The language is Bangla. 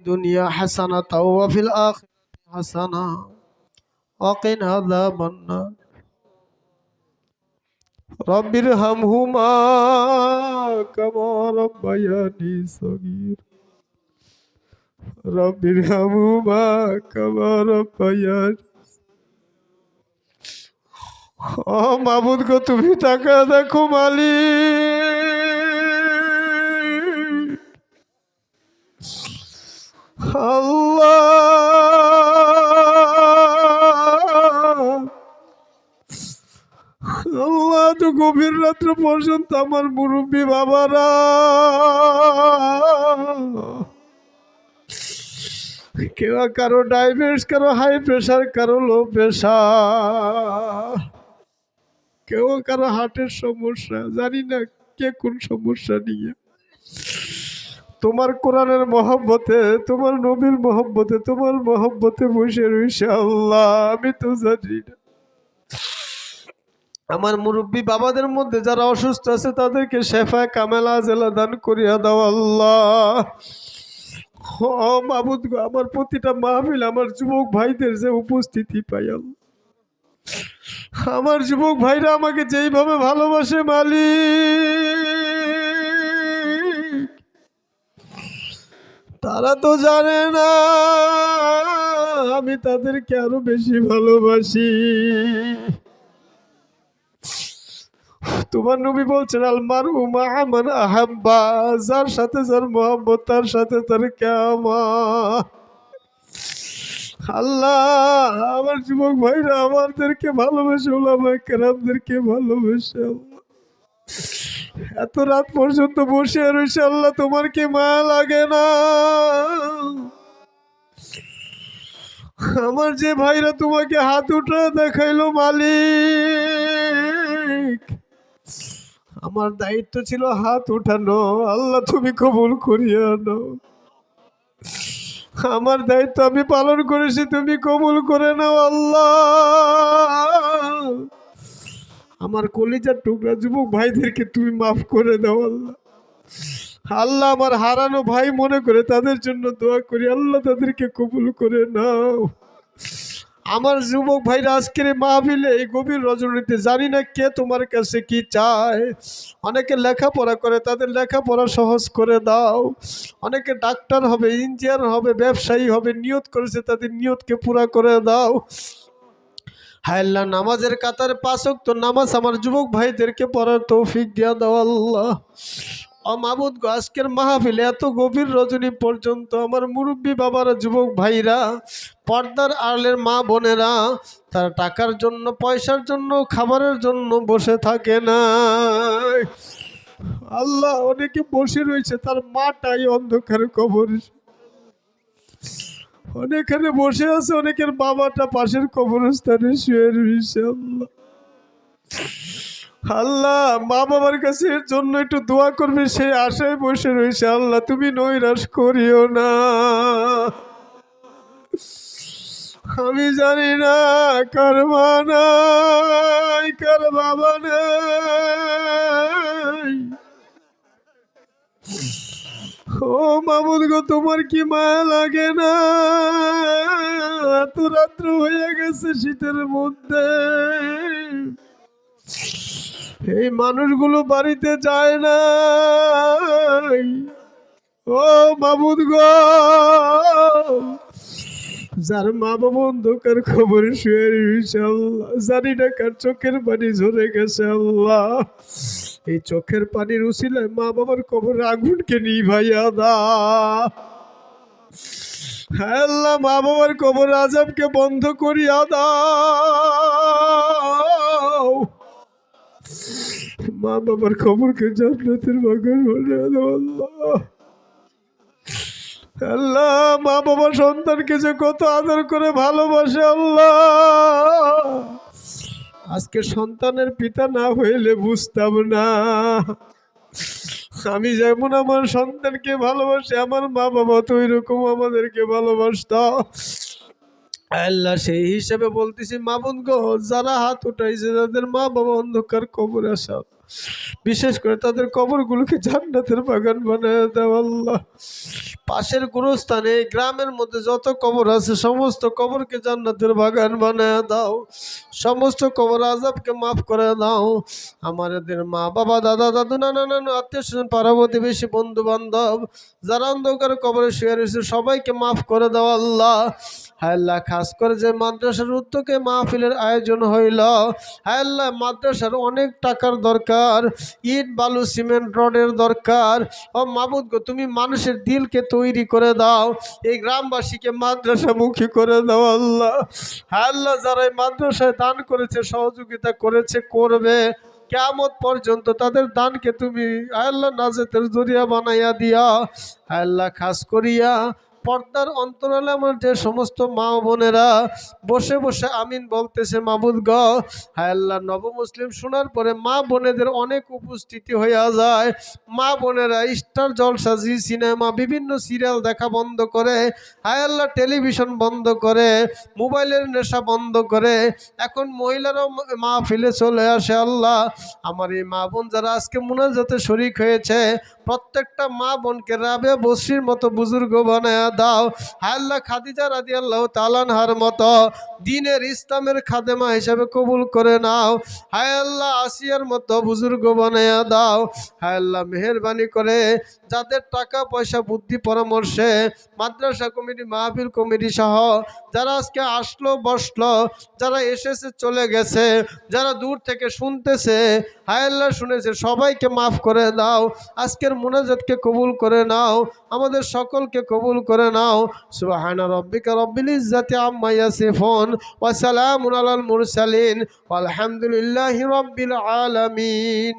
الدنيا حسنة وفي الآخرة حسنة وقنا عذاب النار رب ارحمهما كما ربياني صغير رب ارحمهما كما ربياني ও মাবুদ গো তুমি টাকা দেখো মালিক আল্লাহ। তো গভীর রাত্র পর্যন্ত আমার মুরব্বী বাবারা। কেউ কারও ডায়াবেটিস কারও হাই প্রেশার কারও লো প্রেশার কেউ কারও হার্টের সমস্যা, জানি না কে কোন সমস্যা নিয়ে। তোমার কোরআনের মহব্বতে, তোমার নবীর মহব্বতে, তোমার মহব্বতে বসে রয়েছে আল্লাহ, আমি তো জানি না। আমার মুরব্বী বাবাদের মধ্যে যারা অসুস্থ আছে, তাদেরকে শেফা কামেলা জেলা দান করিয়া দাও আল্লাহ। ও আমার প্রতিটা মাহফিল আমার যুবক ভাইদের যে উপস্থিতি পাই আমার যুবক ভাইরা আমাকে যেইভাবে ভালোবাসে মালিক। তারা তো জানে না। আমি তাদেরকে আরও বেশি ভালোবাসি। তোমার নবী বলছেন আলমার উমান আহাব্বা। যার সাথে যার মোহাম্মত তার সাথে তার কেমা আল্লাহ, আমার যুবক ভাইরা, আমাদেরকে ভালোবেসে ওলামাই কেরামদেরকে ভালোবেসে এত রাত পর্যন্ত বসে রয়েছে আল্লাহ তোমার কি মায়া লাগে না? আমার যে ভাইরা তোমাকে হাত উঠে দেখাইলো মালিক। আমার দায়িত্ব ছিল হাত উঠানো, আল্লাহ তুমি কবুল করিয়া নাও। আমার দায়িত্ব আমি পালন করেছি, তুমি কবুল করে নাও আল্লাহ। আমার কলিজার টুকরা যুবক ভাইদেরকে তুমি মাফ করে দাও আল্লাহ। আল্লাহ আমার হারানো ভাই মনে করে তাদের জন্য দোয়া করি, আল্লাহ তাদেরকে কবুল করে নাও। আমার যুবক ভাইরা, আজকের মাহফিলে এই গভীর রজনীতে জানি না কে তোমার কাছে কি চায়। অনেকে লেখাপড়া করে, তাদের লেখাপড়া সহজ করে দাও। অনেকে ডাক্তার হবে, ইঞ্জিনিয়ার হবে, ব্যবসায়ী হবে নিয়ত করেছে, তাদের নিয়তকে পুরা করে দাও। হায় নামাজের কাতার পাশক তো নামাজ আমার যুবক ভাইদেরকে পড়ার তৌফিক দিয়া দাও আল্লাহ। ও মাবুদ গো, আজকের মাহফিলে এত গভীর রজনী পর্যন্ত আমার মুরব্বী বাবারা, যুবক ভাইরা, পর্দার আড়লের মা বোনেরা, তারা টাকার জন্য, পয়সার জন্য, খাবারের জন্য বসে থাকে না আল্লাহ, অনেকে বসে রয়েছে, তার মাটাই অন্ধকার কবর। অনেকখানে বসে আছে, অনেকের বাবাটা পাশের কবরস্থানে শুয়ে রয়েছে। আল্লাহ আল্লাহ মা বাবার কাছে এর জন্য একটু দোয়া করবে সেই আশায় বসে রয়েছে। আল্লাহ, তুমি নৈরাশ করিও না। আমি জানি না, কার মা নাই, কার বাবা নাই। ও মামুদ গো, তোমার কি মায়া লাগে না? এত রাত্র হয়ে গেছে শীতের মধ্যে। এই মানুষগুলো বাড়িতে যায় না। ও মামুদ গো যার মা বাবা অন্ধকার খবর শুয়ে রয়েছে আল্লাহ। জানি না কার চোখের পানি ঝরে গেছে আল্লাহ। এই চোখের পানির উসিলায় মা বাবার কবর আগুনকে নিভাইয়া দা। হ্যাঁ আল্লাহ, মা বাবার কবর আজমকে বন্ধ করিয়া দাও। মা বাবার খবরকে জান্নাতের বাগান দাও আল্লাহ। আল্লাহ, মা বাবা সন্তানকে যে কত আদর করে ভালোবাসে আল্লাহ। আজকে সন্তানের পিতা না হইলে বুঝতাম না। আমি যেমন আমার সন্তানকে ভালোবাসি, আমার মা বাবা তো ওইরকম আমাদেরকে ভালোবাসত। আল্লাহ সেই হিসাবে বলতেছি, মা বোন গো, যারা হাত উঠাইছে তাদের মা বাবা অন্ধকার কবরে আসা বিশেষ করে তাদের কবরগুলোকে জান্নাতের বাগান বানায় দাও আল্লাহ। পাশের গুরুস্থানে, গ্রামের মধ্যে যত কবর আছে, সমস্ত কবরকে জান্নাতের বাগান বানায় দাও। সমস্ত কবর আজাবকে মাফ করে দাও। আমার এদের মা, বাবা, দাদা, দাদু, নানা, নানু, আত্মীয় স্বজন পাড়া প্রতিবেশী বন্ধু বান্ধব যারা অন্ধকার কবরে শুয়ে রয়েছে, সবাইকে মাফ করে দাও আল্লাহ। আল্লাহ, খাস করে যে মাদ্রাসার উদ্যোগে মাহফিলের আয়োজন হইল। আল্লাহ, মাদ্রাসার অনেক টাকার দরকার। ইট, বালু, সিমেন্ট, রডের দরকার। ও মাবুদ গো, তুমি মানুষের দিলকে তৈরি করে দাও, এই গ্রামবাসীকে মাদ্রাসামুখী করে দাও আল্লাহ। হায় আল্লাহ, যারা এই মাদ্রাসায় দান করেছে, সহযোগিতা করেছে, করবে কেমত পর্যন্ত তাদের দানকে তুমি আল্লাহ, নাজেতের জরিয়া বানাইয়া দিয়া। আল্লাহ, খাস করিয়া পর্দার অন্তরালে আমার যে সমস্ত মা বোনেরা বসে বসে আমিন বলতেছে, মাবুদ গ, হায় আল্লাহ নব মুসলিম শোনার পরে মা বোনেদের অনেক উপস্থিতি হইয়া যায়। মা বোনেরা স্টার জলসা জি সিনেমা, বিভিন্ন সিরিয়াল দেখা বন্ধ করে, হায় আল্লাহ, টেলিভিশন বন্ধ করে, মোবাইলের নেশা বন্ধ করে। এখন মহিলারাও মা ফিলে চলে আসে, আল্লাহ। আমার এই মা বোন যারা আজকে মোনাজাতে শরিক হয়েছে, প্রত্যেকটা মা বোনকে রাবে বসির মতো বুজুর্গ বানায়া দাও। হাল্লা খাদিজা রাজিয়াল্লাহ তালানহার মতো দিনের ইসলামের খাদেমা হিসাবে কবুল করে নাও। হায় আল্লাহ, আসিয়ার মতো বুজুর্গ বানায়া দাও। হায় আল্লাহ, মেহরবানি করে যাদের টাকা, পয়সা, বুদ্ধি, পরামর্শে মাদ্রাসা কমিটি, মাহফিল কমিটি সহ যারা আজকে আসলো, বসল, যারা এসেছে, চলে গেছে, যারা দূর থেকে শুনতেছে, হায় আল্লাহ, শুনেছে, সবাইকে মাফ করে দাও। আজকের মোনাজাতকে কবুল করে নাও। আমাদের সকলকে কবুল করে নাও। সুবহানা রব্বিকা রব্বিল ইজ্জাতি আম্মা ইয়াসিফুন। ওয়া সালামুন আলাল মুরসালিন। ওয়ালহামদুলিল্লাহি রব্বিল আলামিন।